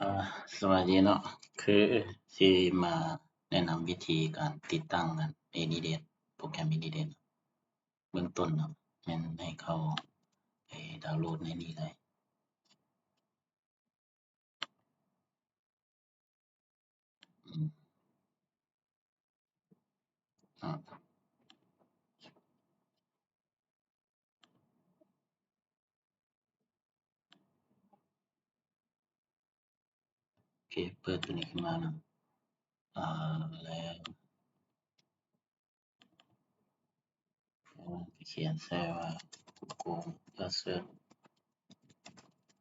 อ่าสวัสดีเนาะ คือสิมาแนะนำวิธีการติดตั้งอัน AnyDesk โปรแกรม AnyDesk เบื้องต้นเนาะม่นให้เข้าไปดาวน์โหลดในนี้เลย อ่า เคเปิดตัวนี้ขึ้นมานะอ่าแล้วเขียนใส่ว่า Google Browser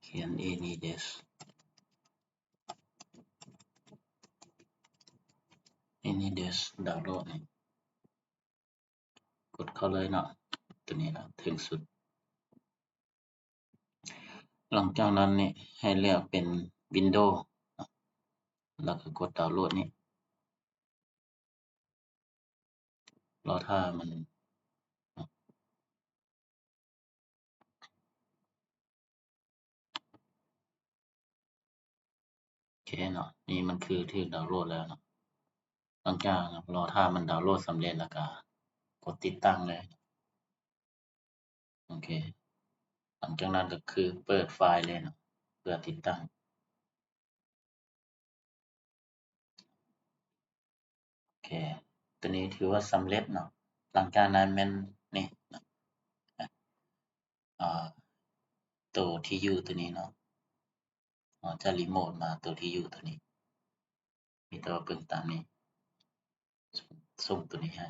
เขียน AnyDesk AnyDesk ดาวน์โหลดนี่กดเข้าเลยเนาะตัวนี้นะถึงสุด หลังจากนั้นนี่ให้เลือกเป็น Windows เนาะ แล้วก็กดดาวน์โหลดนี่รอท่ามันโอเคเนาะนี่มันคือที่ดาวน์โหลดแล้วเนาะหลังจากรอท่ามันดาวน์โหลดสำเร็จแล้วก็กดติดตั้งเลยโอเคหลังจากนั้นก็คือเปิดไฟล์เลยเนาะเพื่อติดตั้ง ค ตัวนี้ถือว่าสำเร็จเนาะ หลังจากนั้นแม่นนี่นะอ่าตัวที่อยู่ตัวนี้เนาะอ๋อจะรีโมทมาตัวที่อยู่ตัวนี้ มีตัวเบิ่งตามนี้ ส่งตัวนี้ให้